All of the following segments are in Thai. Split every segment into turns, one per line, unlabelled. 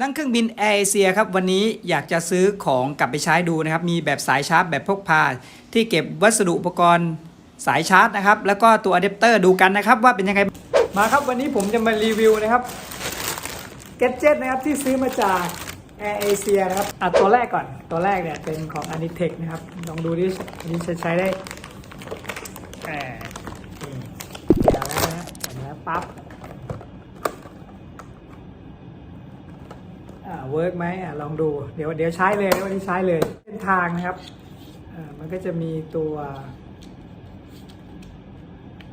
นั่งเครื่องบินแอร์เอเชียครับวันนี้อยากจะซื้อของกลับไปใช้ดูนะครับ มีแบบสายชาร์จแบบพกพา ที่เก็บวัสดุอุปกรณ์สายชาร์จนะครับ แล้วก็ตัวอะแดปเตอร์ดูกันนะครับ ว่าเป็นยังไง มาครับวันนี้ผมจะมารีวิวนะครับแกจิตนะครับที่ซื้อมาจากแอร์เอเชียนะครับอะตัวแรกก่อนตัวแรกเนี่ยเป็นของ a n i t e c นะครับลองดูดิอันนี้ใช้ได้แหมนี่เดี๋ยวแล้วนะเห็นไหมปั๊บ อ่า เวิร์กไหมอ่าลองดู เดี๋ยวเดี๋ยวใช้เลยวันนี้ใช้เลยเส้นทางนะครับอ่ามันก็จะมีตัว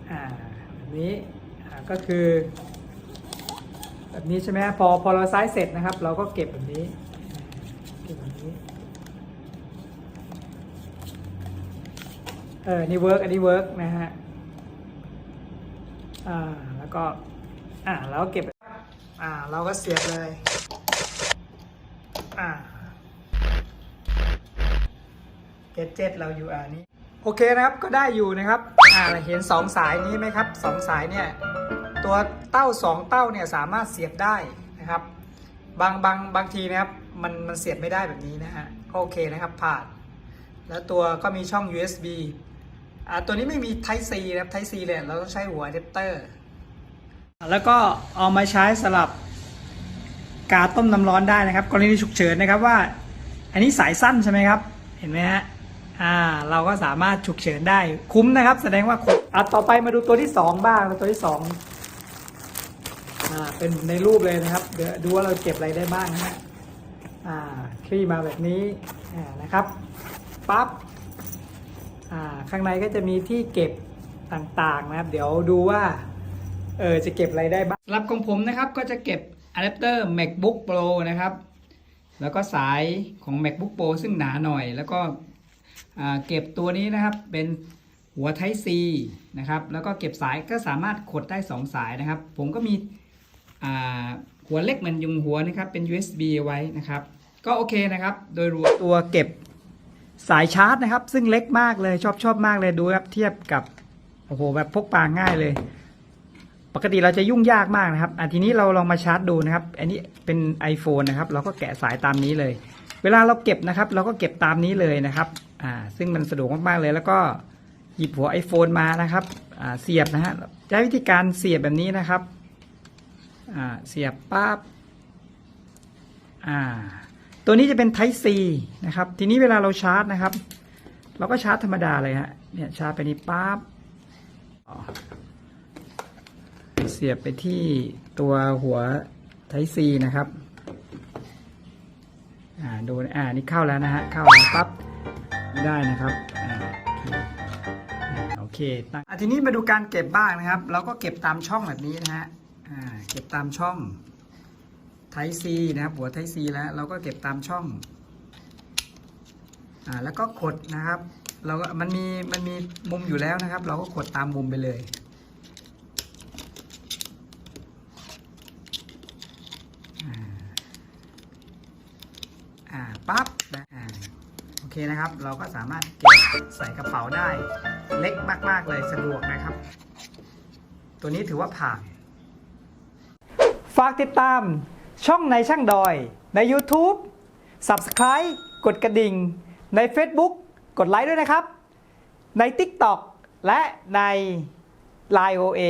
อ่าแบบนี้อ่าก็คือ แบบนี้ใช่ไหมพอพอเราไซส์เสร็จนะครับ เราก็เก็บแบบนี้เก็บแบบนี้เออนี่เวิร์กอันนี้เวิร์กนะฮะอ่าแล้วก็อ่าเราก็เก็บอ่าเราก็เสียบเลย่าเกจเจ็ตเราอยู่อ่านี้ โอเคนะครับก็ได้อยู่นะครับ อ่าเห็นสองสายนี้ไหมครับสองสายเนี่ย ตัวเต้าสองเต้าเนี่ยสามารถเสียบได้นะครับ บางบางบางทีนะครับมันมันเสียบไม่ได้แบบนี้นะฮะก็โอเคนะครับผ่าน แล้วตัวก็มีช่อง USB อ่าตัวนี้ไม่มี Type C นะครับ Type C เลยเราต้องใช้หัวอะแดปเตอร์แล้วก็เอามาใช้สลับ กาต้มน้ำร้อนได้นะครับ กรณีฉุกเฉินนะครับว่า อันนี้สายสั้นใช่ไหมครับ เห็นไหมฮะอ่าเราก็สามารถฉุกเฉินได้คุ้มนะครับ แสดงว่าคุ้มอะต่อไปมาดูตัวที่สองบ้างตัวที่สองอ่าเป็นในรูปเลยนะครับ เดี๋ยวดูว่าเราเก็บอะไรได้บ้างนะฮะอ่าคลี่มาแบบนี้อ่านะครับปั๊บอ่าข้างในก็จะมีที่เก็บต่างๆนะครับ เดี๋ยวดูว่าเออจะเก็บอะไรได้บ้างสำหรับของผมนะครับก็จะเก็บ อะแดปเตอร์ MacBook Pro นะครับ แล้วก็สายของ MacBook Pro ซึ่งหนาหน่อย แล้วก็เก็บตัวนี้นะครับเป็นหัว Type C นะครับแล้วก็เก็บสายก็สามารถขดได้ 2 สายนะครับ ผมก็มีหัวเล็กเหมือนยุงหัวนะครับเป็น USB ไว้นะครับ ก็โอเคนะครับ โดยรวมตัวเก็บสายชาร์จนะครับ ซึ่งเล็กมากเลยชอบชอบมากเลยดูครับเทียบกับโอ้โหแบบพกพาง่ายเลย กติเราจะยุ่งยากมากนะครับอะทีนี้เราลองมาชาร์จดูนะครับ อันนี้เป็น iPhone นะครับ เราก็แกะสายตามนี้เลย เวลาเราเก็บนะครับ เราก็เก็บตามนี้เลยนะครับอ่าซึ่งมันสะดวกมากๆเลยแล้วก็หยิบหัว iPhone มานะครับอ่าเสียบนะฮะใช้วิธีการเสียบแบบนี้นะครับอ่าเสียบปั๊บอ่าตัวนี้จะเป็น Type C นะครับ ทีนี้เวลาเราชาร์จนะครับ เราก็ชาร์จธรรมดาเลยฮะเนี่ยชาร์จไปนี่ปั๊บอ๋อ เสียบไปที่ตัวหัวไทซีนะครับ อ่าดูอ่านี่เข้าแล้วนะฮะเข้าแล้วปั๊บได้นะครับอโอเคตั้งอะทีนี้มาดูการเก็บบ้างนะครับ เราก็เก็บตามช่องแบบนี้นะฮะอ่าเก็บตามช่องไทซีนะครับ หัวไทซีแล้ว เราก็เก็บตามช่องอ่าแล้วก็ขดนะครับ เราก็มันมีมันมีมุมอยู่แล้วนะครับ เราก็ขดตามมุมไปเลย อ่าปั๊บนะอ่าโอเคนะครับ เราก็สามารถเก็บใส่กระเป๋าได้ เล็กมากๆเลยสะดวกนะครับ ตัวนี้ถือว่าผ่าน ฝากติดตามช่องในช่างดอยใน YouTube Subscribe กดกระดิ่ง ใน Facebook กดไลค์ด้วยนะครับ ใน TikTok และใน Line OA